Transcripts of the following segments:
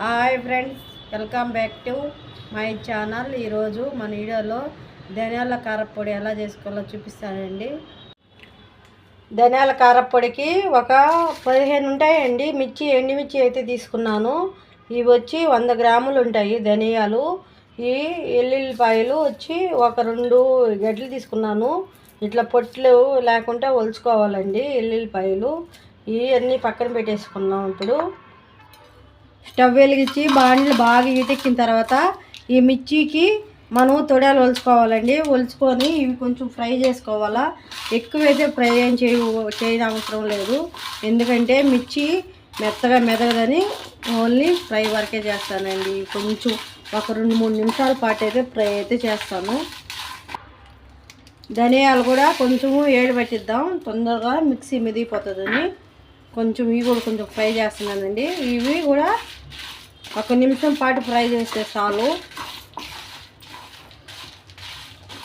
Hi friends welcome back to my channel. ఈరోజు మన వీడియోలో ధనియాల కారపొడి ఎలా చేసుకోవాలో చూపిస్తానండి. ధనియాల కారపొడికి ఒక పదిహేను ఉంటాయండి. మిర్చి ఎండుమిర్చి అయితే తీసుకున్నాను. ఇవి వచ్చి వంద గ్రాములు ఉంటాయి ధనియాలు. ఈ ఎల్లుల్లిపాయలు వచ్చి ఒక రెండు గడ్లు తీసుకున్నాను. ఇట్లా పొట్లు లేకుండా ఒలుచుకోవాలండి ఎల్లుల్లిపాయలు. ఇవన్నీ పక్కన పెట్టేసుకున్నాం ఇప్పుడు. స్టవ్ వెలిగించి బాండ్లు బాగా ఈటెక్కిన తర్వాత ఈ మిర్చికి మనం తొడాలు ఒలుచుకోవాలండి. ఒలుచుకొని ఇవి కొంచెం ఫ్రై చేసుకోవాలా. ఎక్కువైతే ఫ్రై ఏం చేయ చేయని అవసరం లేదు. ఎందుకంటే మిర్చి మెత్తగా మెదగదని ఓన్లీ ఫ్రై వరకే చేస్తానండి. కొంచెం ఒక రెండు మూడు నిమిషాల పాటు అయితే ఫ్రై అయితే చేస్తాను. ధనియాలు కూడా కొంచెము ఏడు పెట్టిద్దాం తొందరగా మిక్సీ మిదిగిపోతుందని కొంచెం ఇవి కూడా కొంచెం ఫ్రై చేస్తున్నానండి. ఇవి కూడా ఒక నిమిషం పాటు ఫ్రై చేస్తే చాలు.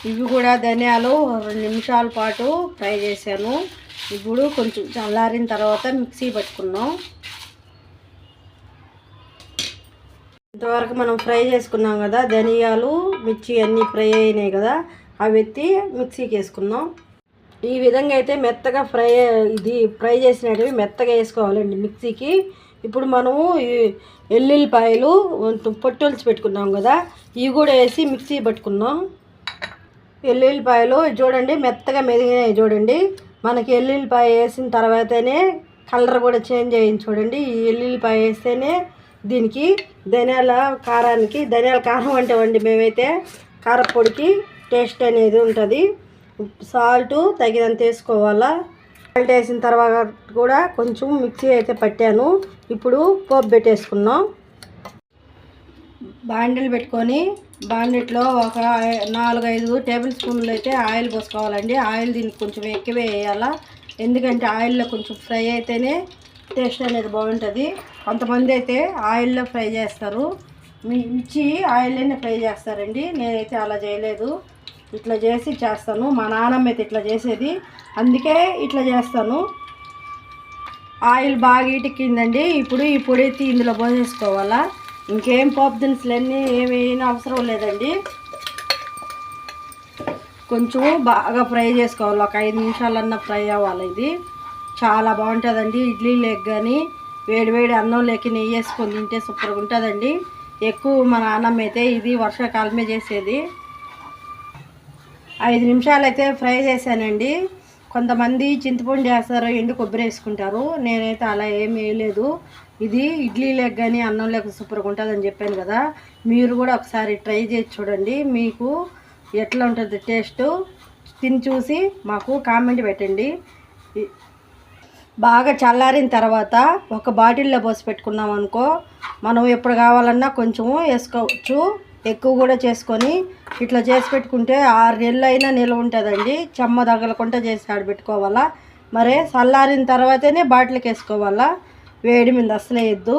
ఇవి కూడా ధనియాలు రెండు నిమిషాల పాటు ఫ్రై చేశాను. ఇప్పుడు కొంచెం చల్లారిన తర్వాత మిక్సీ పట్టుకున్నాం. ఇంతవరకు మనం ఫ్రై చేసుకున్నాం కదా ధనియాలు మిర్చి అన్నీ ఫ్రై అయినాయి కదా అవి ఎత్తి మిక్సీకి వేసుకున్నాం ఈ విధంగా అయితే మెత్తగా ఫ్రై ఇది ఫ్రై చేసినవి మెత్తగా వేసుకోవాలండి మిక్సీకి. ఇప్పుడు మనము ఈ ఎల్లుల్లిపాయలు పొట్టొలిచి పెట్టుకున్నాం కదా ఇవి కూడా వేసి మిక్సీ పట్టుకున్నాం. ఎల్లుల్లిపాయలు చూడండి మెత్తగా మెదిగినాయి చూడండి. మనకి ఎల్లుల్లిపాయ వేసిన తర్వాతనే కలర్ కూడా చేంజ్ అయ్యింది చూడండి. ఈ ఎల్లుల్లిపాయ వేస్తేనే దీనికి ధనియాల కారానికి ధనియాల కారం అంటే వండి మేమైతే. కారపొడికి టేస్ట్ అనేది ఉంటుంది. సాల్ట్ తగినంత వేసుకోవాలా? సాల్ట్ వేసిన తర్వాత కూడా కొంచెం మిక్సీ అయితే పట్టాను. ఇప్పుడు పోపు పెట్టేసుకున్నాం. బాండిల్ పెట్టుకొని బాండిట్లో ఒక నాలుగు ఐదు టేబుల్ స్పూన్లు అయితే ఆయిల్ పోసుకోవాలండి. ఆయిల్ దీనికి కొంచెం ఎక్కువే వేయాలా? ఎందుకంటే ఆయిల్లో కొంచెం ఫ్రై అయితేనే టేస్ట్ అనేది బాగుంటుంది. కొంతమంది అయితే ఆయిల్లో ఫ్రై చేస్తారు. మిర్చి ఆయిల్లోనే ఫ్రై చేస్తారండి. నేనైతే అలా చేయలేదు. ఇట్లా చేసి చేస్తాను. మా నాన్నమ్మ అయితే ఇట్లా చేసేది. అందుకే ఇట్లా చేస్తాను. ఆయిల్ బాగా ఇటుక్కిందండి. ఇప్పుడు ఈ పొడి ఎత్తి ఇందులో పోసేసుకోవాలా. ఇంకేం పోపు దినుసులన్నీ ఏమైనా అవసరం లేదండి. కొంచెం బాగా ఫ్రై చేసుకోవాలి. ఒక ఐదు నిమిషాలన్నా ఫ్రై అవ్వాలి ఇది. చాలా బాగుంటుందండి. ఇడ్లీ లెగ్ కానీ వేడివేడి అన్నం లేక నెయ్యి వేసుకొని తింటే సూపర్గా ఉంటుందండి. ఎక్కువ మా నాన్నమ్మ అయితే ఇది వర్షాకాలమే చేసేది. ఐదు నిమిషాలు అయితే ఫ్రై చేశానండి. కొంతమంది చింతపండు చేస్తారు ఎండు కొబ్బరి వేసుకుంటారు. నేనైతే అలా ఏమి వేయలేదు. ఇది ఇడ్లీ లెగ్ కానీ అన్నం లేక సూపర్గా ఉంటుందని చెప్పాను కదా. మీరు కూడా ఒకసారి ట్రై చేసి చూడండి. మీకు ఎట్లా ఉంటుంది టేస్ట్? తిని చూసి మాకు కామెంట్ పెట్టండి. బాగా చల్లారిన తర్వాత ఒక బాటిల్లో పోసి పెట్టుకున్నాం అనుకో మనం ఎప్పుడు కావాలన్నా కొంచెము వేసుకోవచ్చు. ఎక్కువ కూడా చేసుకొని ఇట్లా చేసి పెట్టుకుంటే ఆరు నెలలు అయినా నిల్వ ఉంటుందండి. చెమ్మ తగలకుండా చేసి ఆడబెట్టుకోవాలా. మరి చల్లారిన తర్వాతనే బాటిల్కి వేసుకోవాలా. వేడి మీద అసలు వేయద్దు.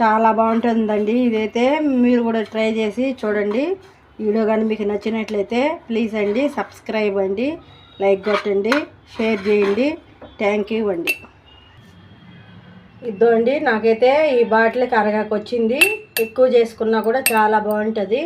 చాలా బాగుంటుందండి. ఇదైతే మీరు కూడా ట్రై చేసి చూడండి. వీడియో కానీ మీకు నచ్చినట్లయితే ప్లీజ్ అండి సబ్స్క్రైబ్ అండి లైక్ కొట్టండి షేర్ చేయండి. థ్యాంక్ యూ అండి. ఇద్దండి. నాకైతే ఈ బాటిల్కి అరగాకు ఎక్కువ చేసుకున్నా కూడా చాలా బాగుంటుంది.